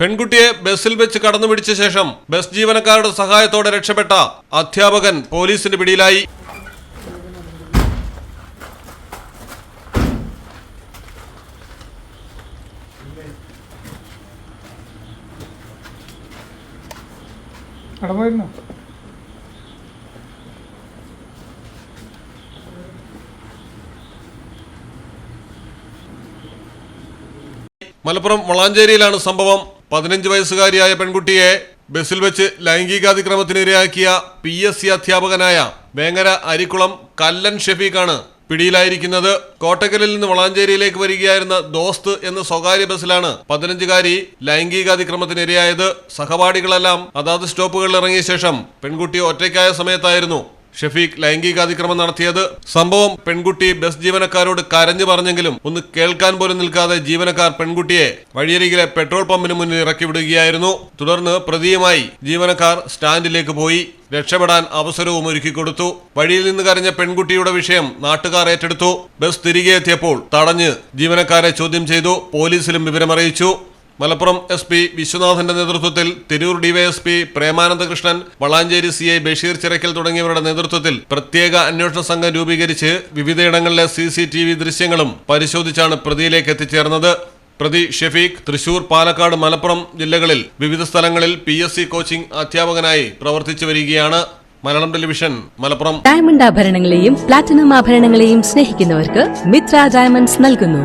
പെൺകുട്ടിയെ ബസ്സിൽ വെച്ച് കടന്നു പിടിച്ച ശേഷം ബസ് ജീവനക്കാരുടെ സഹായത്തോടെ രക്ഷപ്പെട്ട അധ്യാപകൻ പോലീസിന്റെ പിടിയിലായി. മലപ്പുറം വളാഞ്ചേരിയിലാണ് സംഭവം. പതിനഞ്ച് വയസ്സുകാരിയായ പെൺകുട്ടിയെ ബസ്സിൽ വെച്ച് ലൈംഗികാതിക്രമത്തിനിരയാക്കിയ പി എസ് സി അധ്യാപകനായ വേങ്ങര അരിക്കുളം കല്ലൻ ഷെഫീഖാണ് പിടിയിലായിരിക്കുന്നത്. കോട്ടക്കലിൽ നിന്ന് വളാഞ്ചേരിയിലേക്ക് വരികയായിരുന്ന ദോസ്ത് എന്ന സ്വകാര്യ ബസ്സിലാണ് പതിനഞ്ചുകാരി ലൈംഗികാതിക്രമത്തിനിരയായത്. സഹപാഠികളെല്ലാം അതാത് സ്റ്റോപ്പുകളിൽ ഇറങ്ങിയ ശേഷം പെൺകുട്ടി ഒറ്റയ്ക്കായ സമയത്തായിരുന്നു ഷഫീഖ് ലൈംഗികാതിക്രമം നടത്തിയത്. സംഭവം പെൺകുട്ടി ബസ് ജീവനക്കാരോട് കരഞ്ഞു പറഞ്ഞെങ്കിലും ഒന്ന് കേൾക്കാൻ പോലും നിൽക്കാതെ ജീവനക്കാർ പെൺകുട്ടിയെ വഴിയരികിലെ പെട്രോൾ പമ്പിന് മുന്നിൽ ഇറക്കി വിടുകയായിരുന്നു. തുടർന്ന് പ്രതിയുമായി ജീവനക്കാർ സ്റ്റാൻഡിലേക്ക് പോയി. രക്ഷപ്പെടാൻ അവസരവും ഒരുക്കി കൊടുത്തു. വഴിയിൽ നിന്ന് കരഞ്ഞ പെൺകുട്ടിയുടെ വിഷയം നാട്ടുകാർ ഏറ്റെടുത്തു. ബസ് തിരികെ എത്തിയപ്പോൾ തടഞ്ഞ് ജീവനക്കാരെ ചോദ്യം ചെയ്തു. പോലീസിലും വിവരമറിയിച്ചു. മലപ്പുറം എസ് പി വിശ്വനാഥന്റെ നേതൃത്വത്തിൽ Tirur DYSP Premanandakrishnan Valanchery C I Basheer Chirakkal തുടങ്ങിയവരുടെ നേതൃത്വത്തിൽ പ്രത്യേക അന്വേഷണ സംഘം രൂപീകരിച്ച് വിവിധയിടങ്ങളിലെ സി സി ടി വി ദൃശ്യങ്ങളും പരിശോധിച്ചാണ് പ്രതിയിലേക്ക് എത്തിച്ചേർന്നത്. പ്രതി ഷെഫീഖ് തൃശൂർ പാലക്കാട് മലപ്പുറം ജില്ലകളിൽ വിവിധ സ്ഥലങ്ങളിൽ പി എസ് സി കോച്ചിംഗ് അധ്യാപകനായി പ്രവർത്തിച്ചു വരികയാണ്. മലയാളം ടെലിവിഷൻ മലപ്പുറം. ഡയമണ്ട് ആഭരണങ്ങളെയും പ്ലാറ്റിനം ആഭരണങ്ങളെയും സ്നേഹിക്കുന്നവർക്ക് മിത്ര ഡയമണ്ട്സ് നൽകുന്നു.